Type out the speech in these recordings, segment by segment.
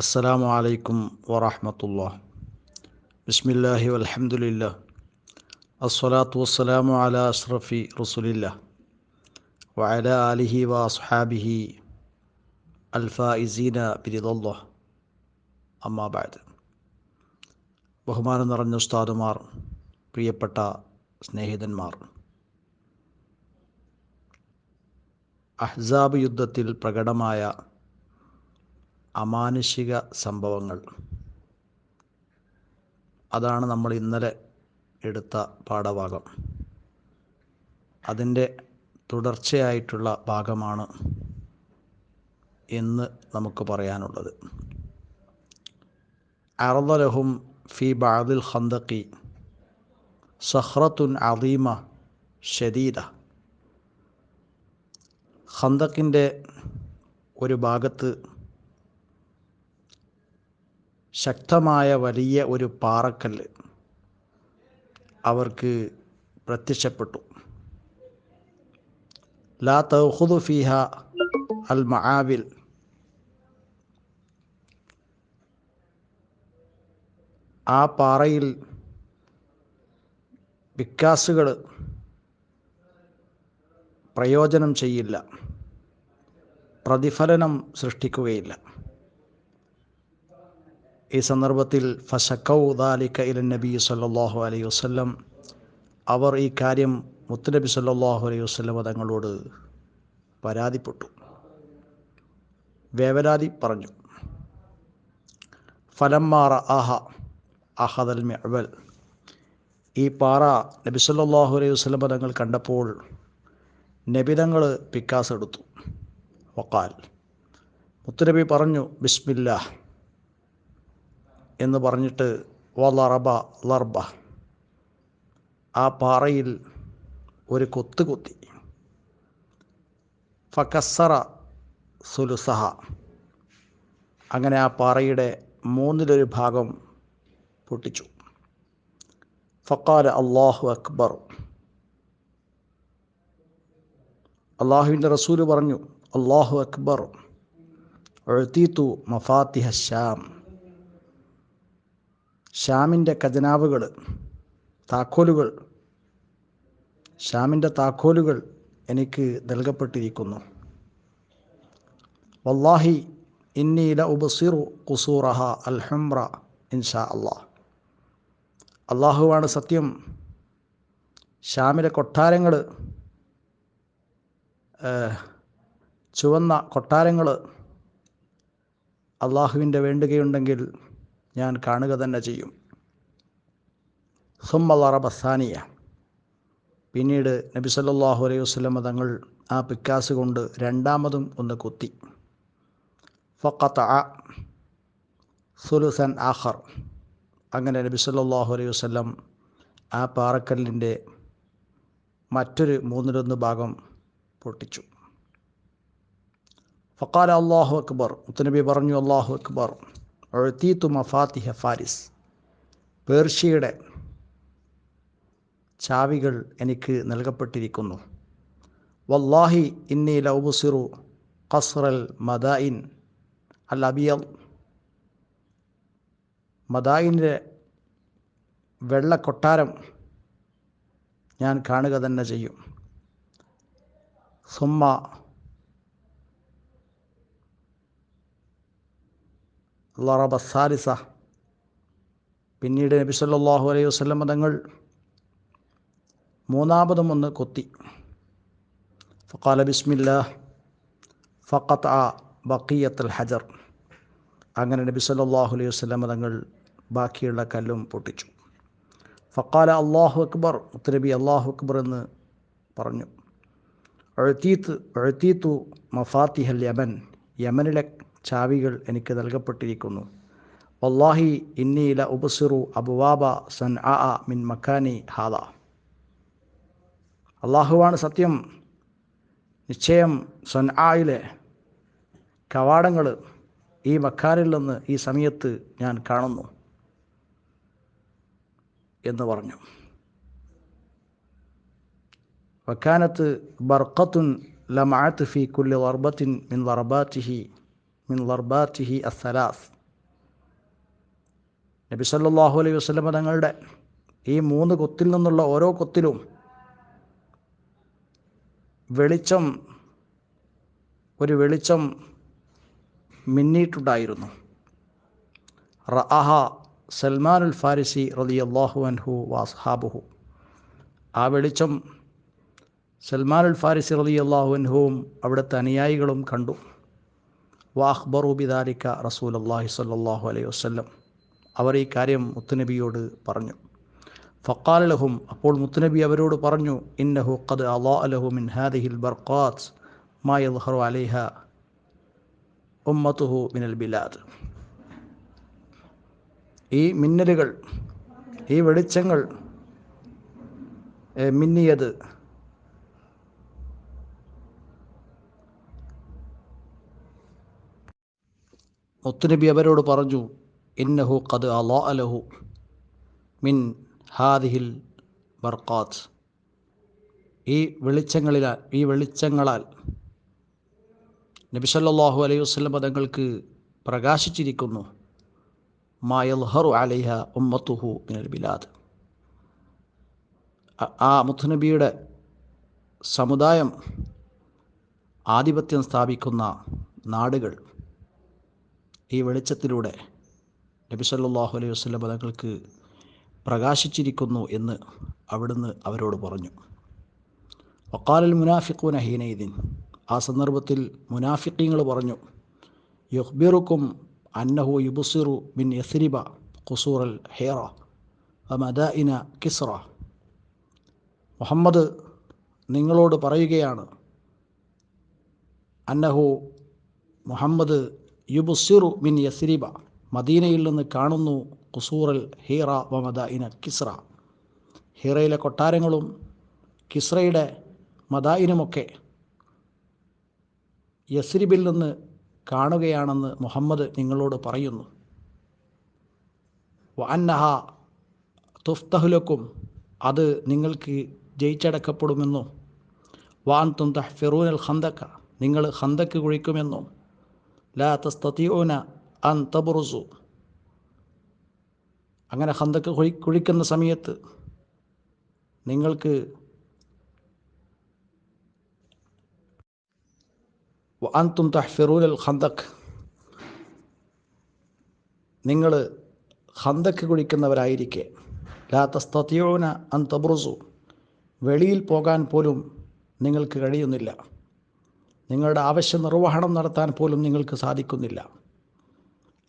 അസ്സലാമു അലൈക്കും വറഹമത്തുള്ള ബിസ്മില്ലാഹി വലഹമുല്ല അസ്സലാത്തു വസ്സലാമു അല അഷ്റഫി റസുലില്ല വഅല അലിഹി വഅസ്ഹാബിഹി അൽഫായിസീന ബിരിദല്ല അമ്മാബാദ് ബഹുമാനം നിറഞ്ഞ ഉസ്താദുമാർ പ്രിയപ്പെട്ട സ്നേഹിതന്മാർ അഹ്സാബ് യുദ്ധത്തിൽ പ്രകടമായ അമാനുഷിക സംഭവങ്ങൾ. അതാണ് നമ്മൾ ഇന്നലെ എടുത്ത പാഠഭാഗം. അതിന്റെ തുടർച്ചയായിട്ടുള്ള ഭാഗമാണ് എന്ന് നമുക്ക് പറയാനുള്ളത്. അറദലഹും ഫി ബാദിൽ ഹന്തക്കി സഹ്റത്തുൻ അദീമ ഷദീദ. ഹന്തക്കിന്റെ ഒരു ഭാഗത്ത് ശക്തമായ വലിയ ഒരു പാറക്കല്ല് അവർക്ക് പ്രത്യക്ഷപ്പെട്ടു. ലാ തൗഹുദു ഫിഹ അൽ മആവിൽ ആ പാറയിൽ വിക്കാസുകൾ പ്രയോജനം ചെയ്യില്ല. പ്രതിഫലനം സൃഷ്ടിക്കുകയില്ല. ഈ സന്ദർഭത്തിൽ ഫസക്കൗ ദാലിക്ക ഇല നബി സല്ലാഹു അലൈഹി വസ്ലം അവർ ഈ കാര്യം മുത്തുനബി സല്ലാഹു അലൈഹി വസ്ലം തങ്ങളോട് പരാതിപ്പെട്ടു. വേവലാതി പറഞ്ഞു. ഫലമ്മാറ ആഹ അഹദൽ മെവൽ ഈ പാറ നബി സല്ലാഹു അലൈഹി വസ്ലം തങ്ങൾ കണ്ടപ്പോൾ നബിതങ്ങൾ പിക്കാസ് എടുത്തു. വക്കാൽ മുത്തുനബി പറഞ്ഞു ബിസ്മില്ലാ എന്ന് പറഞ്ഞിട്ട് വലറബ ലർബ. ആ പാറയിൽ ഒരു കൊത്ത് കുത്തി. ഫക്കസറ സുലുസഹ. അങ്ങനെ ആ പാറയുടെ മൂന്നിലൊരു ഭാഗം പൊട്ടിച്ചു. ഫക്കാല അള്ളാഹു അക്ബർ. അള്ളാഹുവിന്റെ റസൂൽ പറഞ്ഞു അള്ളാഹു അക്ബർ എഴുത്തീത്തു മഫാത്തിഹ ഷ്യാം. ഷ്യാമിന്റെ ഖജനാവുകൾ താക്കോലുകൾ ഷ്യാമിന്റെ താക്കോലുകൾ എനിക്ക് നൽകപ്പെട്ടിരിക്കുന്നു. വല്ലാഹി ഇന്നീല ഉബസിറു കുസൂറഹ അൽഹംറ ഇൻഷാ അള്ളാഹ് അള്ളാഹുവാണ് സത്യം. ഷ്യാമിലെ കൊട്ടാരങ്ങൾ ചുവന്ന കൊട്ടാരങ്ങൾ അള്ളാഹുവിന്റെ വേണ്ടുകയുണ്ടെങ്കിൽ ഞാൻ കാണുക തന്നെ ചെയ്യും. സുമ്മ ബസാനിയ പിന്നീട് നബി സല്ലാഹു അലൈഹി വസ്ലമ തങ്ങൾ ആ പിക്കാസ് കൊണ്ട് രണ്ടാമതും ഒന്ന് കുത്തി. ഫക്കത്ത സുലുസൻ ആഹർ അങ്ങനെ നബി സല്ലാഹു അലൈഹി വസ്ലം ആ പാറക്കല്ലിന്റെ മറ്റൊരു മൂന്നിലൊന്ന് ഭാഗം പൊട്ടിച്ചു. ഫക്കാല അള്ളാഹു അക്ബർ. മുത്തനബി പറഞ്ഞു അള്ളാഹു അക്ബർ എഴുത്തീത്തു മഫാത്തിഹ ഫാരിസ്. പേർഷ്യയുടെ ചാവികൾ എനിക്ക് നൽകപ്പെട്ടിരിക്കുന്നു. വല്ലാഹി ഇന്നി ലൗബുസിറു ഖസ്റൽ മദായിൻ അൽ അബിയൽ മദായിന്റെ വെള്ള കൊട്ടാരം ഞാൻ കാണുക തന്നെ ചെയ്യും. സുമ്മ ലറബ സാലിസ പിന്നീട് നബി സല്ലാഹു അലൈഹി വസ്ലം തങ്ങൾ മൂന്നാമതും ഒന്ന് കൊത്തി. ഫക്കാല ബിസ്മില്ല ഫക്കത്ത് ആ ബക്കിയത്തൽ ഹജർ. അങ്ങനെ നബി സല്ലാഹു അലൈഹി വസ്ലം തങ്ങൾ ബാക്കിയുള്ള കല്ലും പൊട്ടിച്ചു. ഫക്കാല അള്ളാഹു അക്ബർ ഉത്തരബി അള്ളാഹു അക്ബർ എന്ന് പറഞ്ഞു. എഴുത്തീത്ത് എഴുത്തീത്തു മഫാത്തിഹൽ യമൻ യമനിലെ ചാവികൾ എനിക്ക് നൽകപ്പെട്ടിരിക്കുന്നു. വല്ലാഹി ഇന്നീല ഉബസിറു അബുവാബ സൻ ആ മിൻ മക്കാനി ഹാദ. അള്ളാഹുവാണ് സത്യം. നിശ്ചയം സൻ ആയിലെ കവാടങ്ങൾ ഈ മക്കാനിൽ നിന്ന് ഈ സമയത്ത് ഞാൻ കാണുന്നു എന്ന് പറഞ്ഞു. വക്കാനത്ത് ബർക്കത്തുൻ ലമാഅത്ത് ഫി കുല്ലി വർബത്തിൻ മിൻ വർബാറ്റിഹി മിൻ അസലാസ് നബി സല്ലാഹു അലൈഹി വസ്ലമ തങ്ങളുടെ ഈ മൂന്ന് കൊത്തിൽ നിന്നുള്ള ഓരോ കൊത്തിലും വെളിച്ചം ഒരു വെളിച്ചം മിന്നിയിട്ടുണ്ടായിരുന്നു. റഅഹ സൽമാനുൽ ഫാരിസി റളിയല്ലാഹു അൻഹു വാസ്ഹാബുഹു ആ വെളിച്ചം സൽമാൻ സൽമാനുൽ ഫാരിസി റളിയല്ലാഹു അൻഹുവും അവിടുത്തെ അനുയായികളും കണ്ടു. വാഹ്ബറു ബിദാലിക്ക റസൂൽ അള്ളാഹി സല്ലാഹു അലൈഹി വസ്ല്ലം. അവർ ഈ കാര്യം മുത്തുനബിയോട് പറഞ്ഞു. ഫക്കാൽ ലഹും അപ്പോൾ മുത്തുനബി അവരോട് പറഞ്ഞു ഇന്നഹു ഖദ് അലാ അലഹു മിൻ ഹാദിഹിൽ ബർഖാസ് മാ യദ്ഹറു അലൈഹ ഉമ്മത്തുഹു മിനൽ ബിലാദ്. ഈ മിന്നലുകൾ ഈ വെളിച്ചങ്ങൾ മിന്നിയത് മുത്തുനബി അവരോട് പറഞ്ഞു ഇന്നഹു ഖദ് അലോ അലഹു മിൻ ഹാദിഹിൽ ബർക്കാത്ത് ഈ വെളിച്ചങ്ങളിലാൽ ഈ വെളിച്ചങ്ങളാൽ നബിസല്ലാഹു അലൈഹി വസല്ലം പദങ്ങൾക്ക് പ്രകാശിച്ചിരിക്കുന്നു മായൽഹറു അലൈഹ ഉമ്മത്തുഹു മിനൽ ബിലാദ്. ആ മുത്തുനബിയുടെ സമുദായം ആധിപത്യം സ്ഥാപിക്കുന്ന നാടുകൾ ഈ വെളിച്ചത്തിലൂടെ നബി സല്ലാഹു അലൈഹി വസല്ലം തങ്ങൾക്ക് പ്രകാശിച്ചിരിക്കുന്നു എന്ന് അവിടുന്ന് അവരോട് പറഞ്ഞു. വക്കാലൽ മുനാഫിഖൂന ഹീനൈദിൻ. ആ സന്ദർഭത്തിൽ മുനാഫിഖീങ്ങൾ പറഞ്ഞു യുഹ്ബിറുക്കും അന്നഹു യുബുസിറു ബിൻ യസ്രിബ ഖുസൂറൽ ഹേറ മദഇന കിസ്റ. മുഹമ്മദ് നിങ്ങളോട് പറയുകയാണ് അന്നഹു മുഹമ്മദ് യുബുസിറു മിൻ യസ്രിബ. മദീനയിൽ നിന്ന് കാണുന്നു കുസൂറൽ ഹീറ വമദായിന കിസ്റ ഹീറയിലെ കൊട്ടാരങ്ങളും കിസ്രയുടെ മദായിനുമൊക്കെ യസ്രിബിൽ നിന്ന് കാണുകയാണെന്ന് മുഹമ്മദ് നിങ്ങളോട് പറയുന്നു. വാന്നഹ തുഫ്തഹുലക്കും അത് നിങ്ങൾക്ക് ജയിച്ചടക്കപ്പെടുമെന്നും. വാൻ വാൻതും തഹ്ഫിറൂനൽ ഹന്തക്ക നിങ്ങൾ ഹന്തക്ക് കുഴിക്കുമെന്നും. ലാ تستطيعون അൻ തബറുസു. അങ്ങനെ ഹന്തക്ക് കുഴി കുഴിക്കുന്ന സമയത്ത് നിങ്ങൾക്ക് അൻതും അൽ ഹന്തക് നിങ്ങൾ ഹന്തക്ക് കുഴിക്കുന്നവരായിരിക്കെ. ലാ തസ്തീഊന അൻ തബ്രുസു വെളിയിൽ പോകാൻ പോലും നിങ്ങൾക്ക് കഴിയുന്നില്ല. നിങ്ങളുടെ ആവശ്യ നിർവഹണം നടത്താൻ പോലും നിങ്ങൾക്ക് സാധിക്കുന്നില്ല.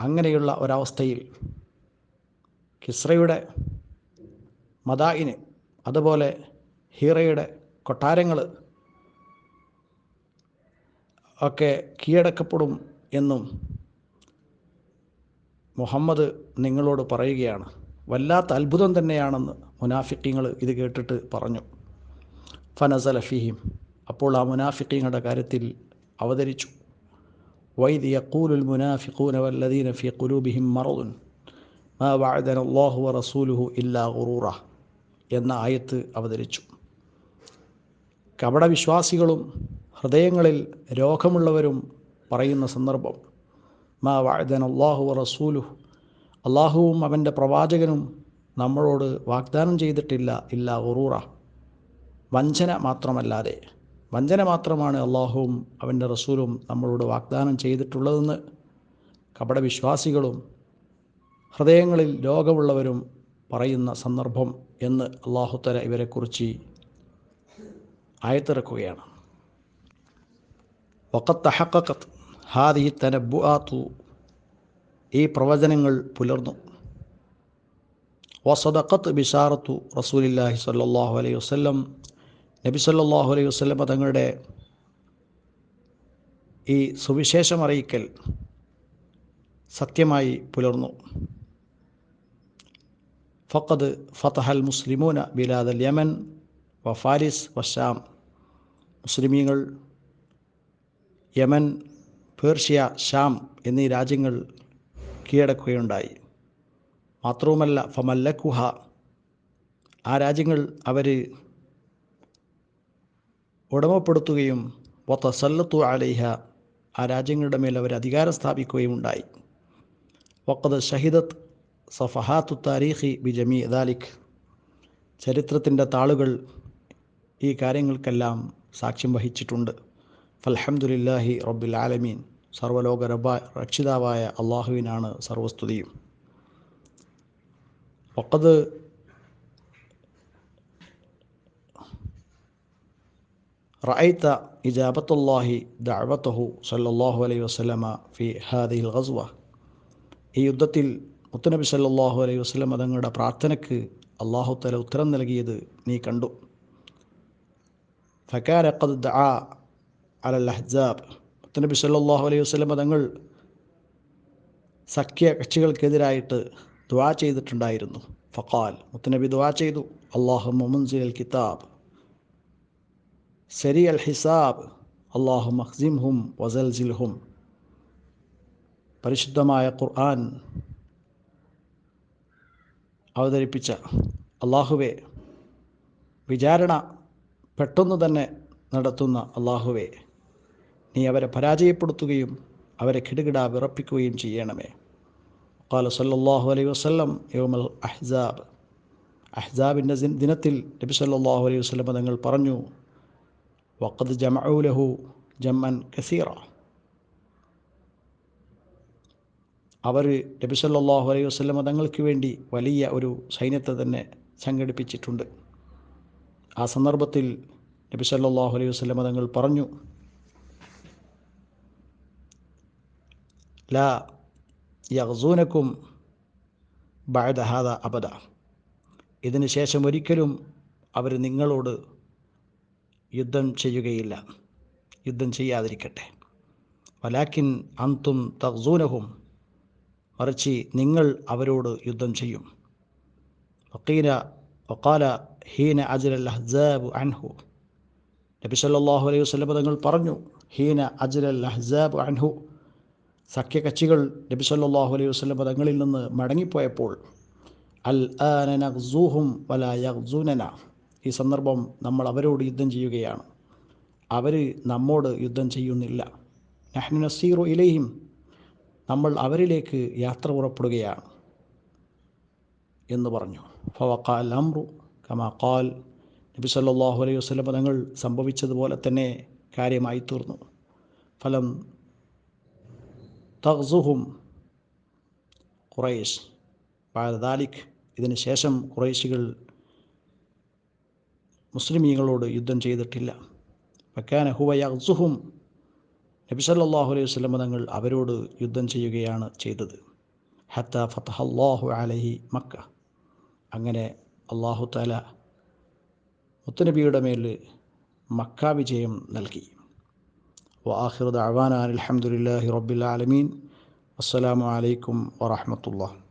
അങ്ങനെയുള്ള ഒരവസ്ഥയിൽ കിസ്രയുടെ മദായിന് അതുപോലെ ഹീറയുടെ കൊട്ടാരങ്ങൾ ഒക്കെ കീഴടക്കപ്പെടും എന്നും മുഹമ്മദ് നിങ്ങളോട് പറയുകയാണ്. വല്ലാത്ത അത്ഭുതം തന്നെയാണെന്ന് മുനാഫിക്കിങ്ങൾ ഇത് കേട്ടിട്ട് പറഞ്ഞു. ഫനസല ഫിഹിം. അപ്പോൾ ആ മുനാഫിക്കങ്ങളുടെ കാര്യത്തിൽ അവതരിച്ചു. വൈദ്യ കൂലുൽ ഖുലൂബിഹിം മറദുൻ. മാ വഅദന അല്ലാഹു വറസൂലുഹു ഇല്ലാ ഉറൂറ എന്ന ആയത്ത് അവതരിച്ചു. കപടവിശ്വാസികളും ഹൃദയങ്ങളിൽ രോഗമുള്ളവരും പറയുന്ന സന്ദർഭം മാ വാഴ്ദൻ അള്ളാഹു വറസൂലുഹു അള്ളാഹുവും അവന്റെ പ്രവാചകനും നമ്മളോട് വാഗ്ദാനം ചെയ്തിട്ടില്ല ഇല്ല ഉറൂറ വഞ്ചന മാത്രമല്ലാതെ വഞ്ചന മാത്രമാണ് അള്ളാഹുവും അവന്റെ റസൂലും നമ്മളോട് വാഗ്ദാനം ചെയ്തിട്ടുള്ളതെന്ന് കപടവിശ്വാസികളും ഹൃദയങ്ങളിൽ രോഗമുള്ളവരും പറയുന്ന സന്ദർഭം എന്ന് അള്ളാഹുത്തല ഇവരെക്കുറിച്ച് ആയത്തിറക്കുകയാണ്. വക്കത്ത് ഹക്കത്ത് ഹാദി തനബുആത്തു ഈ പ്രവചനങ്ങൾ പുലർന്നു. വസദക്കത്ത് ബിഷാറത്തു റസൂലില്ലാഹി സല്ലാഹു അലൈഹി വസല്ലം നബി സല്ലല്ലാഹു അലൈഹി വസല്ലം തങ്ങളുടെ ഈ സുവിശേഷം അറിയിക്കൽ സത്യമായി പുലർന്നു. ഫക്കത് ഫതഹൽ മുസ്ലിമൂന ബിലാദൽ യമൻ വ ഫാരിസ് വശാം മുസ്ലിമീങ്ങൾ യമൻ പേർഷ്യ ഷാം എന്നീ രാജ്യങ്ങൾ കീഴടക്കുകയുണ്ടായി. മാത്രവുമല്ല ഫമല്ലക്കുഹ ആ രാജ്യങ്ങൾ അവർ ഉടമപ്പെടുത്തുകയും വത്തസല്ലത്തു അലൈഹ ആ രാജ്യങ്ങളുടെ മേൽ അവർ അധികാരം സ്ഥാപിക്കുകയും ഉണ്ടായി. വക്കത് ഷഹിദത്ത് സഫഹാത്തു താരീഖി ബി ജമി ദാലിഖ് ചരിത്രത്തിന്റെ താളുകൾ ഈ കാര്യങ്ങൾക്കെല്ലാം സാക്ഷ്യം വഹിച്ചിട്ടുണ്ട്. ഫൽഹംദുലില്ലാഹി റബ്ബുൽ ആലമീൻ. സർവലോക രബ രക്ഷിതാവായ അള്ളാഹുവിനാണ് സർവസ്തുതിയും വക്കത് റഅയ്ത ഇജാബത്തുല്ലാഹി ദഅവത്തഹു സല്ലല്ലാഹു അലൈഹി വസല്ലമ ഫി ഹാദിഹിൽ ഗസ്വ. ഈ യുദ്ധത്തിൽ മുത്തനബി സല്ലല്ലാഹു അലൈഹി വസല്ലമ തങ്ങളുടെ പ്രാർത്ഥനയ്ക്ക് അള്ളാഹു തല ഉത്തരം നൽകിയത് നീ കണ്ടു. ഫക്കാര ഖദ് ദഅ അലൽ അഹ്സാബ്. മുത്തനബി സല്ലല്ലാഹു അലൈഹി വസല്ലമ തങ്ങൾ സഖ്യ കക്ഷികൾക്കെതിരായിട്ട് ദുആ ചെയ്തിട്ടുണ്ടായിരുന്നു. ഫഖാൽ മുത്തനബി ദുആ ചെയ്തു. അള്ളാഹു മുൻസിൽ കിതാബ്. സരി അൽ ഹിസാബ്. അള്ളാഹു മഖ്സിംഹും വസൽസിൽഹും. പരിശുദ്ധമായ ഖുർആൻ അവതരിപ്പിച്ച അള്ളാഹുവെ വിചാരണ പെട്ടെന്ന് തന്നെ നടത്തുന്ന അള്ളാഹുവെ നീ അവരെ പരാജയപ്പെടുത്തുകയും അവരെ കിടുകിട വിറപ്പിക്കുകയും ചെയ്യണമേ. ഖാല സല്ലല്ലാഹു അലൈഹി വസല്ലം യൗമൽ അഹ്സാബ്. അഹ്സാബിന്റെ ദിനത്തിൽ നബി സല്ലല്ലാഹു അലൈഹി വസല്ലം തങ്ങൾ പറഞ്ഞു വഖദ് له ജമ്മൻ കസീറ അവർ നബി സല്ലല്ലാഹു അലൈഹി വസല്ലം തങ്ങൾക്ക് വേണ്ടി വലിയ ഒരു സൈന്യത്തെ തന്നെ സംഘടിപ്പിച്ചിട്ടുണ്ട്. ആ സന്ദർഭത്തിൽ നബി സല്ലല്ലാഹു അലൈഹി വസല്ലം തങ്ങൾ പറഞ്ഞു ലാ യഗ്സൂനക്കും ബഅദ ഹാദ അബദ. ഇതിന് ശേഷം ഒരിക്കലും അവർ നിങ്ങളോട് യുദ്ധം ചെയ്യുകയില്ല. യുദ്ധം ചെയ്യാതിരിക്കട്ടെ. വലാക്കിൻ അന്തും തഹ്സൂനഹും മറിച്ച് നിങ്ങൾ അവരോട് യുദ്ധം ചെയ്യും. വക്കീല വക്കാല ഹീന അജ്ലൽ അഹ്സാബ് അൻഹു. നബി സല്ലല്ലാഹു അലൈഹി വസല്ലം തങ്ങൾ പറഞ്ഞു ഹീന അജ്ലൽ അഹ്സാബ് അൻഹു. സഖ്യകക്ഷികൾ നബി സല്ലല്ലാഹു അലൈഹി വസല്ലം തങ്ങളിൽ നിന്ന് മടങ്ങിപ്പോയപ്പോൾ അൽ ആന നഗ്സൂഹും വലാ യഗ്സൂനന ഈ സന്ദർഭം നമ്മൾ അവരോട് യുദ്ധം ചെയ്യുകയാണ്. അവർ നമ്മോട് യുദ്ധം ചെയ്യുന്നില്ല. നഹ്നു നസീറു ഇലൈഹിം. നമ്മൾ അവരിലേക്ക് യാത്ര പുറപ്പെടുകയാണ് എന്ന് പറഞ്ഞു. ഫവക്കാൽ അമ്രു കമാ കാൽ നബി സല്ലല്ലാഹു അലൈഹി വസല്ലം തങ്ങൾ സംഭവിച്ചതുപോലെ തന്നെ കാര്യമായി തീർന്നു. ഫലം തഹ്സുഹും ഖുറൈഷ് ബാദാലിക് ഇതിന് ശേഷം ഖുറൈശികൾ മുസ്ലിമീങ്ങളോട് യുദ്ധം ചെയ്തിട്ടില്ല. മക്കാന ഹുവയസുഹും നബി സല്ലാഹു അലൈഹി വസ്ലം തങ്ങൾ അവരോട് യുദ്ധം ചെയ്യുകയാണ് ചെയ്തത്. ഹത്ത ഫത്തഹല്ലാഹു അലഹി മക്ക. അങ്ങനെ അള്ളാഹു താല മുത്തനബിയുടെ മേൽ മക്ക വിജയം നൽകി. വാഹിർ ദഅവാന അലഹമുല്ലാഹി റബ്ബിൽ ആലമീൻ. അസ്സലാമു അലൈക്കും വറഹമത്തുള്ള